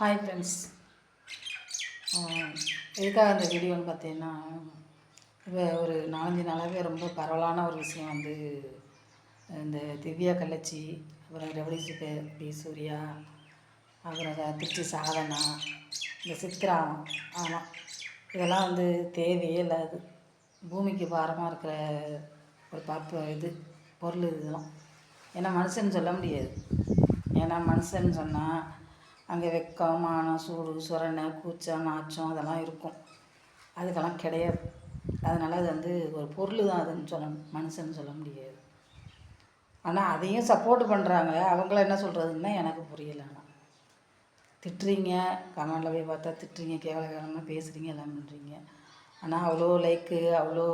Hi friends எதுக்காக இந்த வீடியோன்னு பார்த்தீங்கன்னா இப்போ ஒரு நாலஞ்சு நாளாகவே ரொம்ப பரவலான ஒரு விஷயம் வந்து இந்த திவ்யா கள்ளச்சி அப்புறம் ரெவடிசி பே பி சூர்யா அப்புறம் திருச்சி சாதனா இந்த சித்ரா ஆமாம் இதெல்லாம் வந்து தேவையே இல்லாது பூமிக்கு பாரமாக இருக்கிற ஒரு பப்பு இது பொருள் இதெல்லாம் ஏன்னா மனுஷன் சொல்ல முடியாது. ஏன்னா மனுஷன் சொன்னால் அங்கே வெக்கம் மானம் சூடு சுரணை கூச்சம் நாச்சம் அதெல்லாம் இருக்கும். அதுக்கெல்லாம் கிடையாது. அதனால் அது வந்து ஒரு பொருள் தான் அதுன்னு சொல்ல மனுஷன்னு சொல்ல முடியாது. ஆனால் அதையும் சப்போர்ட் பண்ணுறாங்க அவங்கள என்ன சொல்கிறதுன்னா எனக்கு புரியலை ஆனால் திட்டுறீங்க கமெண்டில் போய் பார்த்தா திட்டுறீங்க கேவல கேவலமாக பேசுகிறீங்க எல்லாம் பண்ணுறீங்க ஆனால் அவ்வளோ லைக்கு அவ்வளோ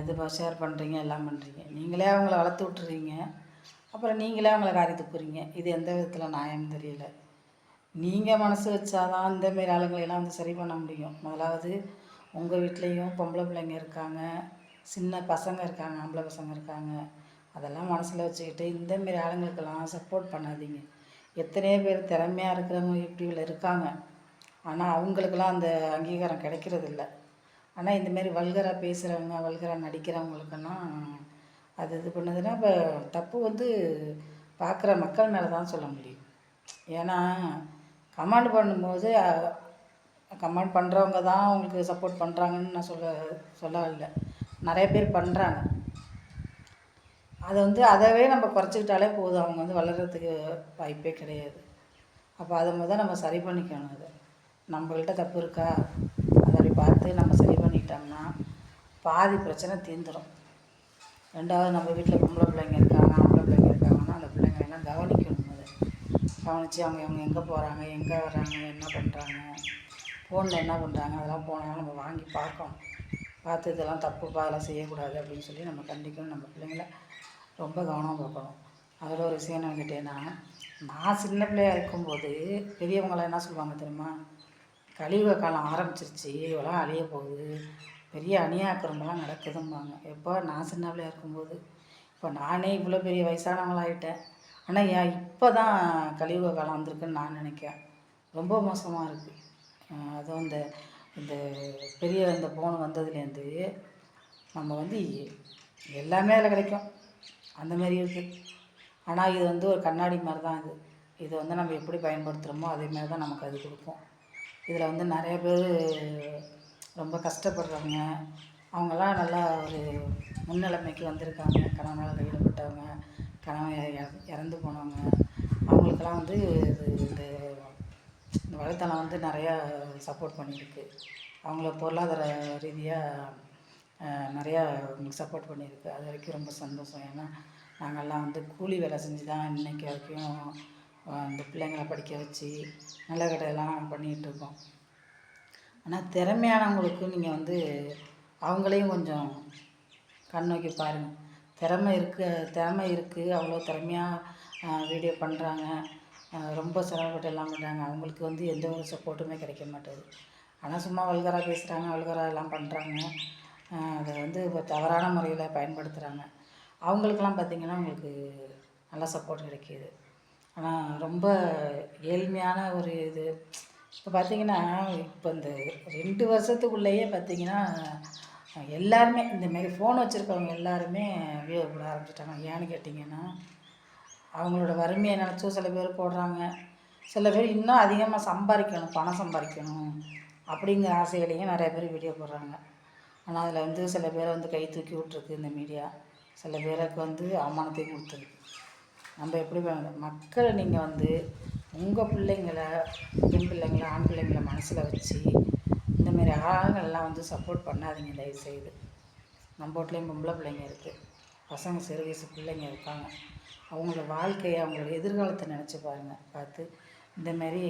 இது ஷேர் பண்ணுறீங்க எல்லாம் பண்ணுறீங்க நீங்களே அவங்கள வளர்த்து விட்டுறீங்க. அப்புறம் நீங்களே அவங்கள காரி போகிறீங்க இது எந்த விதத்தில் நியாயம் தெரியல. நீங்கள் மனசு வச்சாதான் இந்த மாரி ஆளுங்களையெல்லாம் வந்து சரி பண்ண முடியும். முதலாவது உங்கள் வீட்லேயும் பொம்பளை பிள்ளைங்க இருக்காங்க சின்ன பசங்க இருக்காங்க ஆம்பளை பசங்க இருக்காங்க. அதெல்லாம் மனசில் வச்சுக்கிட்டு இந்த மாரி ஆளுங்களுக்கெல்லாம் சப்போர்ட் பண்ணாதீங்க. எத்தனையோ பேர் திறமையாக இருக்கிறவங்க இப்படிவில் இருக்காங்க. ஆனால் அவங்களுக்கெல்லாம் அந்த அங்கீகாரம் கிடைக்கிறதில்ல. ஆனால் இந்தமாரி வல்கராக பேசுகிறவங்க வல்கராக நடிக்கிறவங்களுக்கெல்லாம் அது இது பண்ணுதுன்னா இப்போ தப்பு வந்து பார்க்குற மக்கள் மேலே தான் சொல்ல முடியும். ஏன்னா கமாண்ட் பண்ணும்போது கமாண்ட் பண்ணுறவங்க தான் அவங்களுக்கு சப்போர்ட் பண்ணுறாங்கன்னு நான் சொல்ல சொல்ல இல்லை நிறைய பேர் பண்ணுறாங்க அதை வந்து அதவே நம்ம குறைச்சிக்கிட்டாலே போதும். அவங்க வந்து வளர்கிறதுக்கு வாய்ப்பே கிடையாது. அப்போ அதை முதல் நம்ம சரி பண்ணிக்கணும் அதை. நம்மள்கிட்ட தப்பு இருக்கா? அதை அப்படி பார்த்து நம்ம சரி பண்ணிட்டோம்னா பாதி பிரச்சனை தீர்ந்துடும் ரெண்டாவது நம்ம வீட்டில் பொம்பளை பிள்ளைங்க இருக்காங்க ஆம்பளை பிள்ளைங்க இருக்காங்கன்னா அந்த பிள்ளைங்க எல்லாம் கவனிக்கணும் அதை கவனித்து அவங்க அவங்க எங்கே போகிறாங்க எங்கே வர்றாங்க என்ன பண்ணுறாங்க ஃபோனில் என்ன பண்ணுறாங்க அதெல்லாம் போனாலும் நம்ம வாங்கி பார்க்கணும். பார்த்து இதெல்லாம் தப்புப்பா அதெல்லாம் செய்யக்கூடாது அப்படின்னு சொல்லி நம்ம கண்டிக்கணும். நம்ம பிள்ளைங்கள ரொம்ப கவனம் பார்க்கணும். அதில் ஒரு விஷயம் என்ன கேட்டேன்னா நான் சின்ன பிள்ளையா இருக்கும்போது பெரியவங்களாம் என்ன சொல்லுவாங்க தெரியுமா? கழிவு காலம் ஆரம்பிச்சிருச்சு இவெல்லாம் அழிய போகுது. பெரிய அநியாக்கிரமெல்லாம் நடக்குதும்பாங்க. எப்போ நான் சின்ன இருக்கும்போது இப்போ நானே இவ்வளோ பெரிய வயசானவங்களாயிட்டேன் ஆனால் ஏன் இப்போ தான் கலியுக காலம் வந்திருக்குன்னு நான் நினைக்கிறேன். ரொம்ப மோசமாக இருக்குது அதுவும் இந்த இந்த பெரிய இந்த ஃபோன் வந்ததுலேருந்து நம்ம வந்து எல்லாமே அதில் கிடைக்கும். அந்த மாதிரி இருக்குது ஆனால் இது வந்து ஒரு கண்ணாடி மாதிரி தான் இது. இதை வந்து நம்ம எப்படி பயன்படுத்துகிறோமோ அதே மாதிரி தான் நமக்கு அது கொடுக்கும். இதில் வந்து நிறைய பேர் ரொம்ப கஷ்டப்படுறவங்க அவங்கெல்லாம் நல்லா ஒரு முன்னிலைமைக்கு வந்திருக்காங்க. கணவனால் கைவிடப்பட்டவங்க கணவன் இற- இறந்து போனவங்க. அவங்களுக்கெல்லாம் வந்து இது இந்த இந்த வலைத்தளம் வந்து நிறையா சப்போர்ட் பண்ணியிருக்கு. அவங்கள பொருளாதார ரீதியாக நிறையா அவங்களுக்கு சப்போர்ட் பண்ணியிருக்கு. அது வரைக்கும் ரொம்ப சந்தோஷம். ஏன்னா நாங்கள்லாம் வந்து கூலி வேலை செஞ்சு தான் இன்றைக்கி வரைக்கும் இந்த பிள்ளைங்களை படிக்க வச்சு நல்ல கடையெல்லாம் நாங்கள் பண்ணிகிட்டு இருக்கோம். ஆனால் திறமையானவங்களுக்கு நீங்கள் வந்து அவங்களையும் கொஞ்சம் கண் நோக்கி பாருங்கள் திறமை இருக்கு திறமை இருக்குது அவ்வளோ திறமையாக வீடியோ பண்ணுறாங்க ரொம்ப சிரமப்பட்டு எல்லாம் பண்ணுறாங்க அவங்களுக்கு வந்து எந்த ஒரு சப்போர்ட்டுமே கிடைக்க மாட்டேது ஆனால் சும்மா வல்கராக பேசுகிறாங்க வல்கராக எல்லாம் பண்ணுறாங்க அதை வந்து இப்போ தவறான முறையில் பயன்படுத்துகிறாங்க அவங்களுக்கெல்லாம் பார்த்திங்கன்னா உங்களுக்கு நல்ல சப்போர்ட் கிடைக்கிது. ஆனால் ரொம்ப ஏழ்மையான ஒரு இது. இப்போ பார்த்தீங்கன்னா இப்போ இந்த ரெண்டு வருஷத்துக்குள்ளேயே பார்த்தீங்கன்னா எல்லாருமே இந்தமாரி ஃபோன் வச்சுருக்கவங்க எல்லாருமே வீடியோ போட ஆரம்பிச்சிட்டாங்க. ஏன்னு கேட்டிங்கன்னா அவங்களோட வறுமையை நினச்சும் சில பேர் போடுறாங்க. சில பேர் இன்னும் அதிகமாக சம்பாதிக்கணும் பணம் சம்பாதிக்கணும் அப்படிங்கிற ஆசையிலையும் நிறைய பேர் வீடியோ போடுறாங்க. ஆனால் அதில் வந்து சில பேரை வந்து கை தூக்கி விட்ருக்கு இந்த மீடியா சில பேருக்கு வந்து அவமானத்தையும் கொடுத்துருக்கு. நம்ம எப்படி மக்களை நீங்கள் வந்து உங்கள் பிள்ளைங்கள பெண் பிள்ளைங்கள ஆண் பிள்ளைங்கள மனசில் வச்சு இந்தமாரி ஆளுங்கள்லாம் வந்து சப்போர்ட் பண்ணாதீங்க தயவு செய்து நம்ம வீட்லேயும் பொம்பளை பிள்ளைங்க இருக்குது பசங்க சிறு வயசு பிள்ளைங்க இருக்காங்க. அவங்களோட வாழ்க்கையை அவங்களோட எதிர்காலத்தை நினச்சி பாருங்கள் பார்த்து இந்தமாரி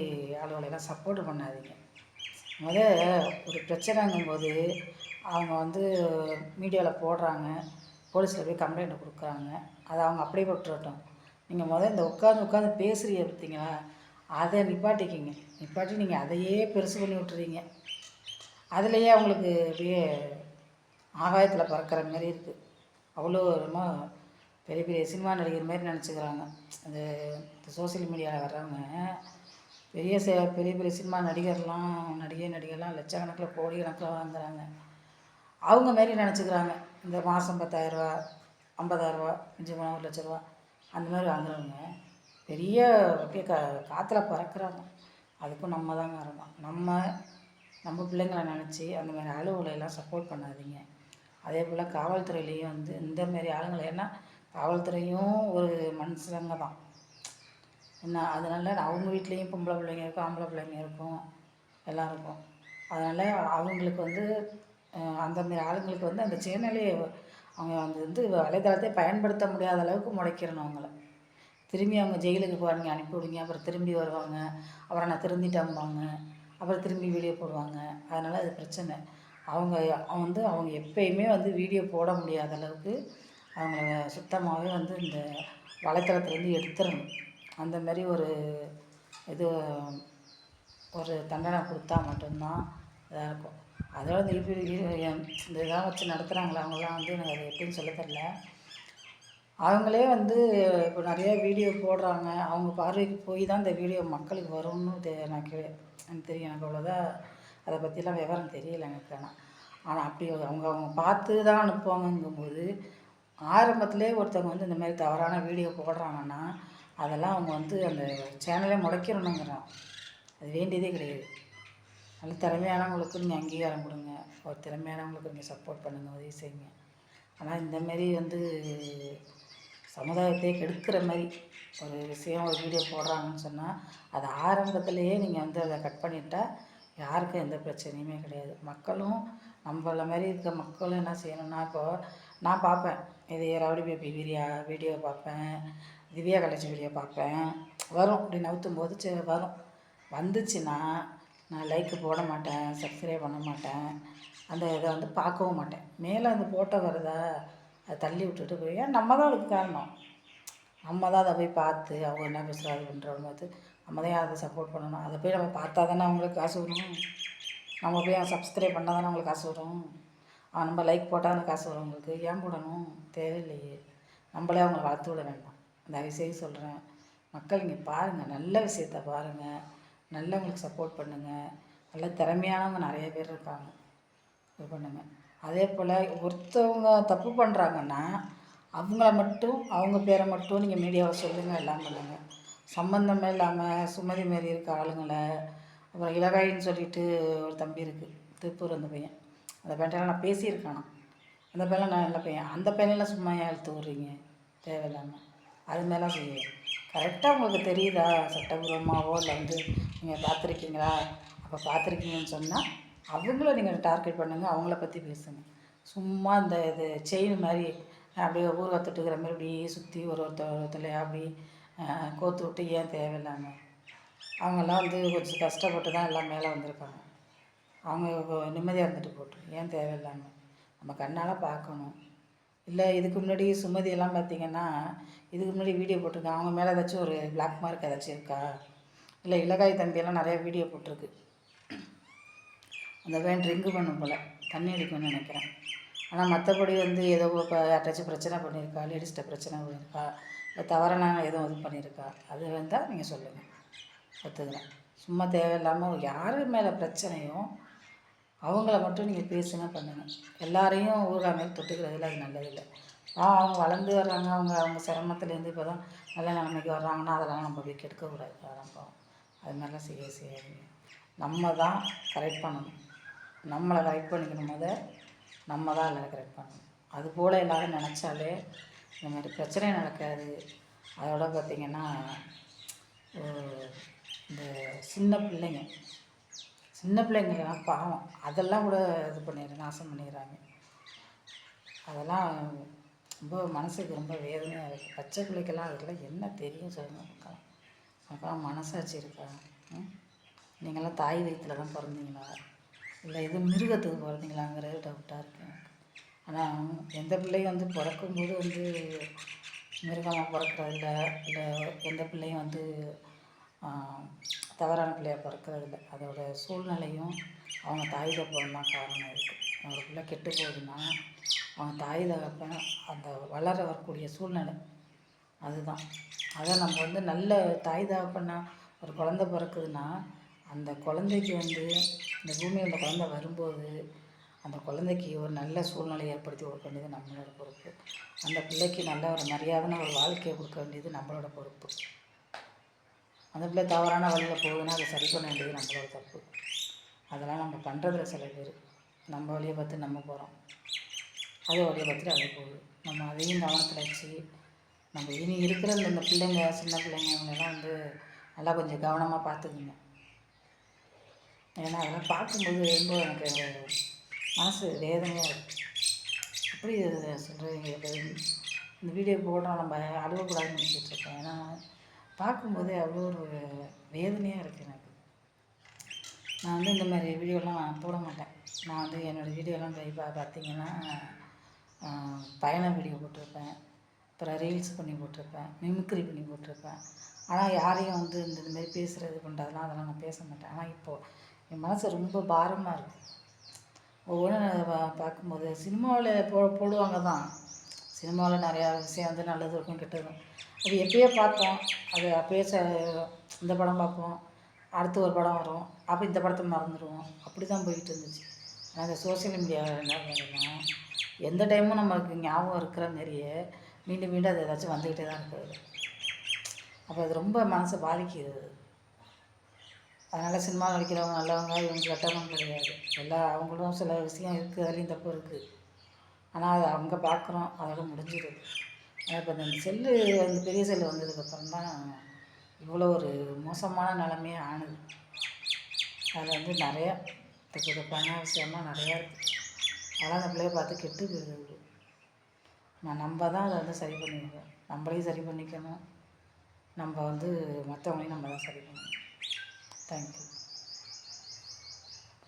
ஆளுகளெல்லாம் சப்போர்ட் பண்ணாதீங்க. முத ஒரு பிரச்சனைங்கும்போது அவங்க வந்து மீடியாவில் போடுறாங்க போலீஸில் போய் கம்ப்ளைண்ட் கொடுக்குறாங்க. அதை அவங்க அப்படியே விட்டுறட்டும். நீங்கள் முதல்ல இந்த உட்காந்து உட்காந்து பேசுகிறீங்க பார்த்தீங்களா? அதை நிப்பாட்டிக்கிங்க. நிப்பாட்டி நீங்கள் அதையே பெருசு பண்ணி விட்டுறீங்க. அதுலேயே அவங்களுக்கு அப்படியே ஆகாயத்தில் பறக்கிற மாதிரி இருக்குது அவ்வளோ என்னமோ பெரிய பெரிய சினிமா நடிகர் மாதிரி நினச்சிக்கிறாங்க. இந்த சோசியல் மீடியாவில் வர்றவங்க பெரிய பெரிய பெரிய சினிமா நடிகர்லாம் நடிகை நடிகர்லாம் லட்சக்கணக்கில் கோடி கணக்கில் வாங்குறாங்க அவங்க மாரி நினச்சிக்கிறாங்க. இந்த மாதம் பத்தாயிரரூவா ஐம்பதாயிரரூவா மிஞ்சி போனால் ஒரு லட்ச ரூபா. அந்த மாதிரி வாங்குறவங்க பெரிய அப்படியே கா காற்றுல பறக்கிறாங்க. அதுக்கும் நம்ம தான் காரணம் நம்ம நம்ம பிள்ளைங்கள நினச்சி அந்த மாதிரி அலுவலையெல்லாம் எல்லாம் சப்போர்ட் பண்ணாதீங்க. அதே போல் காவல்துறையிலையும் வந்து இந்த மாரி ஆளுங்களை ஏன்னா காவல்துறையும் ஒரு மனுஷங்க தான். என்ன அதனால் அவங்க வீட்லேயும் பொம்பளை பிள்ளைங்க இருக்கும் ஆம்பளை பிள்ளைங்க இருக்கும் எல்லாம் இருக்கும். அதனால் அவங்களுக்கு வந்து அந்தமாரி அந்த ஆளுங்களுக்கு வந்து அந்த சேனலே அவங்க வந்து வந்து வலைதளத்தை பயன்படுத்த முடியாத அளவுக்கு முளைக்கிறணும் அவங்கள. திரும்பி அவங்க ஜெயிலுக்கு போகிறீங்க அனுப்பி விடுங்க அப்புறம் திரும்பி வருவாங்க. அப்புறம் நான் திருந்திட்டம்பாங்க. அப்புறம் திரும்பி வீடியோ போடுவாங்க. அதனால் அது பிரச்சனை. அவங்க அவங்க வந்து அவங்க எப்பயுமே வந்து வீடியோ போட முடியாத அளவுக்கு அவங்கள சுத்தமாகவே வந்து இந்த வலைத்தளத்துலேருந்து எடுத்துடணும். அந்த மாதிரி ஒரு இது ஒரு தண்டனை கொடுத்தா மட்டும்தான் இதாக இருக்கும். அதோட இந்த இந்த இதெல்லாம் வச்சு நடத்துகிறாங்களா அவங்களாம் வந்து எனக்கு அது எப்படின்னு சொல்ல தெரில அவங்களே வந்து இப்போ நிறைய வீடியோ போடுறாங்க. அவங்க பார்வைக்கு போய் தான் இந்த வீடியோ மக்களுக்கு வரும்னு தெ எனக்கு எனக்கு தெரியும். எனக்கு அவ்வளோதான் அதை பற்றிலாம் விவரம் தெரியல எனக்கு ஆனால் ஆனால் அப்படி அவங்க அவங்க பார்த்து தான் அனுப்புவாங்கங்கும்போது ஆரம்பத்திலே ஒருத்தவங்க வந்து இந்த மாதிரி தவறான வீடியோ போடுறாங்கன்னா அதெல்லாம் அவங்க வந்து அந்த சேனலே முடக்கிடணுங்கிறான் அது வேண்டியதே கிடையாது. நல்ல திறமையானவங்களுக்கு நீங்கள் அங்கீகாரம் கொடுங்க. ஒரு திறமையானவங்களுக்கு நீங்கள் சப்போர்ட் பண்ணுங்கள் உதவி செய்யுங்க. ஆனால் இந்தமாரி வந்து சமுதாயத்தை கெடுக்கிற மாதிரி ஒரு விஷயம் ஒரு வீடியோ போடுறாங்கன்னு சொன்னால் அது ஆரம்பத்திலேயே நீங்கள் வந்து அதை கட் பண்ணிட்டால் யாருக்கும் எந்த பிரச்சனையுமே கிடையாது. மக்களும் நம்மள மாதிரி இருக்க மக்களும் என்ன செய்யணும்னா இப்போ நான் பார்ப்பேன். இது ரவுடி பேபி வீரியா வீடியோ பார்ப்பேன். திவ்யா கலெக்ஷ வீடியோ பார்ப்பேன். வரும். அப்படி நவுத்தும் போது சரி வரும். வந்துச்சுன்னா நான் லைக்கு போட மாட்டேன் சப்ஸ்கிரைப் பண்ண மாட்டேன். அந்த இதை வந்து பார்க்கவும் மாட்டேன். மேலே அந்த ஃபோட்டோ வருதா அதை தள்ளி விட்டுட்டு போய் ஏன் நம்ம தான் அதுக்கு காரணம்? நம்ம தான் அதை போய் பார்த்து அவங்க என்ன பேசுகிறாரு பண்ணுறவங்க பார்த்து நம்ம தான் அதை சப்போர்ட் பண்ணணும்? அதை போய் நம்ம பார்த்தா தானே அவங்களுக்கு காசு வரும். நம்ம போய் அவன் சப்ஸ்கிரைப் பண்ணால் தானே அவங்களுக்கு காசு வரும். அவன் நம்ம லைக் போட்டால் தானே காசு வரும் அவங்களுக்கு. ஏன் போடணும்? தேவையில்லையே. நம்மளே அவங்கள வளர்த்து விட வேண்டாம். அந்த செய்து சொல்கிறேன் மக்கள் இங்கே பாருங்கள் நல்ல விஷயத்த பாருங்கள் நல்லவங்களுக்கு சப்போர்ட் பண்ணுங்கள் நல்ல திறமையானவங்க நிறைய பேர் இருக்காங்க. இது பண்ணுங்கள் அதே போல் ஒருத்தவங்க தப்பு பண்ணுறாங்கன்னா அவங்கள மட்டும் அவங்க பேரை மட்டும் நீங்கள் மீடியாவை சொல்லுங்கள் எல்லாம் பண்ணுங்கள் சம்மந்தமே இல்லாமல் சுமதி மாரி இருக்க ஆளுங்களை அப்புறம் இலகாயின்னு சொல்லிட்டு ஒரு தம்பி இருக்குது திருப்பூர் அந்த பையன். அந்த பையன் நான் பேசியிருக்கானா அந்த பையன் நான் நல்ல பையன். அந்த பையனெல்லாம் சும்மா ஏன் இழுத்து விட்றீங்க? தேவையில்லாமல் அது மேலே செய்ய கரெக்டாக உங்களுக்கு தெரியுதா? சட்டபூர்வமாகவோ இல்லை வந்து நீங்கள் பார்த்துருக்கீங்களா அப்போ பார்த்துருக்கீங்கன்னு சொன்னால் அவங்கள நீங்கள் டார்கெட் பண்ணுங்கள் அவங்கள பற்றி பேசுங்க. சும்மா இந்த இது செயின் மாதிரி அப்படியே ஊறுகாய் தொட்டுக்கிற மாதிரி அப்படியே சுற்றி ஒரு ஒருத்தர் ஒருத்தலையாக அப்படி கோத்து விட்டு ஏன் தேவையில்லாமல் அவங்கெல்லாம் வந்து கொஞ்சம் கஷ்டப்பட்டு தான் எல்லாம் மேலே வந்திருக்காங்க. அவங்க நிம்மதியாக இருந்துட்டு போட்டு ஏன் தேவையில்லாமல் நம்ம கண்ணால் பார்க்கணும். இல்லை இதுக்கு முன்னாடி சுமதி எல்லாம் பார்த்தீங்கன்னா இதுக்கு முன்னாடி வீடியோ போட்டிருக்காங்க அவங்க மேலே ஏதாச்சும் ஒரு பிளாக் மார்க் ஏதாச்சும் இருக்கா? இல்லை இலகாய் தம்பியெல்லாம் நிறைய வீடியோ போட்டிருக்கு. அந்த வேன் ட்ரிங்கு பண்ணும் போல் தண்ணி அடிக்கும்னு நினைக்கிறேன். ஆனால் மற்றபடி வந்து ஏதோ இப்போ யார்ட்டாச்சும் பிரச்சனை பண்ணியிருக்கா? லேடிஸ்கிட்ட பிரச்சனை பண்ணியிருக்கா? இல்லை தவறான எதுவும் இது பண்ணியிருக்கா? அது வந்தால் நீங்கள் சொல்லுங்கள் ஒத்துக்கிறேன் சும்மா தேவையில்லாமல் யார் மேலே பிரச்சனையும் அவங்கள மட்டும் நீங்கள் பேசுங்க பண்ணுங்கள் எல்லாரையும் ஊறுகாய் மேலே தொட்டுக்கிறதுல அது நல்லதில்லை ஆ அவங்க வளர்ந்து வர்றாங்க அவங்க அவங்க சிரமத்துலேருந்து இப்போ தான் நல்ல நிலைமைக்கு வர்றாங்கன்னா அதெல்லாம் நம்ம போய் கெடுக்கக்கூடாது. ஆரம்பம் அது மாதிரிலாம் செய்ய செய்யாதீங்க. நம்ம தான் கரெக்ட் பண்ணணும். நம்மளை கரெக்ட் பண்ணிக்கணும் முத. நம்ம தான் எல்லாம் கரெக்ட் பண்ணணும். அது போல் எல்லோரும் நினச்சாலே இந்த மாதிரி பிரச்சனை நடக்காது. அதோட பார்த்திங்கன்னா இந்த சின்ன பிள்ளைங்க சின்ன பிள்ளைங்க பாவம். அதெல்லாம் கூட இது பண்ணிடு நாசம் பண்ணிடுறாங்க அதெல்லாம் ரொம்ப மனசுக்கு ரொம்ப வேதனையாக இருக்குது பச்சை பிள்ளைக்கெல்லாம் அதுக்கெல்லாம் என்ன தெரியும் சொல்லுங்க அக்கா. அப்போலாம் மனசாட்சி இருக்கா? நீங்களாம் தாய் வயிற்றில் தான் பிறந்தீங்களா? இல்லை இது மிருகத்துக்கு பிறந்தீங்களாங்கிறது டவுட்டாக இருக்கு ஆனால் எந்த பிள்ளையும் வந்து பிறக்கும்போது வந்து மிருகமாக பிறக்கறதில்ல இல்லை எந்த பிள்ளையும் வந்து தவறான பிள்ளையாக பிறக்கறதில்ல. அதோட சூழ்நிலையும் அவங்க தாய் தப்பம் தான் காரணம் இருக்குது ஒரு பிள்ளை கெட்டு போகுதுன்னா அவங்க தாய் தகப்பன் அந்த வளர வரக்கூடிய சூழ்நிலை அதுதான். அதை நம்ம வந்து நல்ல தாய் தகப்பன்னா ஒரு குழந்த பிறக்குதுன்னா அந்த குழந்தைக்கு வந்து இந்த பூமியில் அந்த குழந்த வரும்போது அந்த குழந்தைக்கு ஒரு நல்ல சூழ்நிலையை ஏற்படுத்தி கொடுக்க வேண்டியது நம்மளோட பொறுப்பு. அந்த பிள்ளைக்கு நல்ல ஒரு மரியாதையான ஒரு வாழ்க்கையை கொடுக்க வேண்டியது நம்மளோட பொறுப்பு. அந்த பிள்ளை தவறான வழியில் போகுதுன்னா அதை சரி பண்ண வேண்டியது நம்மளோட தப்பு. அதெல்லாம் நம்ம பண்ணுறதில் சில பேர். நம்ம வழியை பார்த்து நம்ம போகிறோம் அது வழியை பார்த்துட்டு அது போகுது. நம்ம அதையும் கவனத்தில் வச்சு நம்ம இனி இருக்கிற இந்த பிள்ளைங்க சின்ன பிள்ளைங்க இவங்களெல்லாம் வந்து நல்லா கொஞ்சம் கவனமாக பார்த்துக்குங்க. ஏன்னா அதெல்லாம் பார்க்கும்போது ரொம்ப எனக்கு மனசு வேதனையாக இருக்குது எப்படி சொல்கிறீங்க இந்த வீடியோ போடுறோம் நம்ம அழுவக்கூடாதுன்னு நினச்சிட்ருக்கேன் ஏன்னா பார்க்கும்போதே அவ்வளோ ஒரு வேதனையாக இருக்குது எனக்கு. நான் வந்து இந்த மாதிரி வீடியோலாம் போட மாட்டேன். நான் வந்து என்னோடய வீடியோலாம் போய் பா பார்த்தீங்கன்னா பயண வீடியோ போட்டிருப்பேன். அப்புறம் ரீல்ஸ் பண்ணி போட்டிருப்பேன். மிமிக்ரி பண்ணி போட்டிருப்பேன். ஆனால் யாரையும் வந்து இந்த இந்த மாதிரி பேசுகிறது பண்ணுறதுலாம் அதெல்லாம் நான் பேச மாட்டேன். ஆனால் இப்போது என் மனசு ரொம்ப பாரமாக இருக்குது ஒவ்வொன்றும் பார்க்கும்போது சினிமாவில் போ போடுவாங்க தான். சினிமாவில் நிறையா விஷயம் வந்து நல்லது இருக்கும் கெட்டதும். அது எப்பயோ பார்த்தோம். அது அப்பயே ச இந்த படம் பார்ப்போம். அடுத்து ஒரு படம் வரும். அப்போ இந்த படத்தை மறந்துடுவோம். அப்படி தான் போயிட்டு இருந்துச்சு. ஆனால் அந்த சோஷியல் மீடியாவில் என்ன பண்ணணும்? எந்த டைமும் நமக்கு ஞாபகம் இருக்கிற மாதிரியே மீண்டும் மீண்டும் அது ஏதாச்சும் வந்துக்கிட்டே தான் இருக்குது. அப்போ அது ரொம்ப மனசை பாதிக்குது. அதனால் சினிமா நடிக்கிறவங்க நல்லவங்க இவங்க கெட்டவங்க கிடையாது. எல்லா அவங்களும் சில விஷயம் இருக்குது அதுலேயும் தப்பு இருக்குது ஆனால் அதை அவங்க பார்க்குறோம். அதோட முடிஞ்சிடுது. இப்போ இந்த செல்லு அந்த பெரிய செல்லு வந்ததுக்கப்புறம் தான் இவ்வளோ ஒரு மோசமான நிலமையே ஆனது. அதில் வந்து நிறையா தப்பு தப்பான நிறையா இருக்குது அதெல்லாம் அந்த பிள்ளைய பார்த்து கெட்டு போயிடுது நான் நம்ம தான் அதை வந்து சரி பண்ணிக்கணும் நம்மளையும் சரி பண்ணிக்கணும். நம்ம வந்து மற்றவங்களையும் நம்ம தான் சரி பண்ணணும். தேங்க்யூ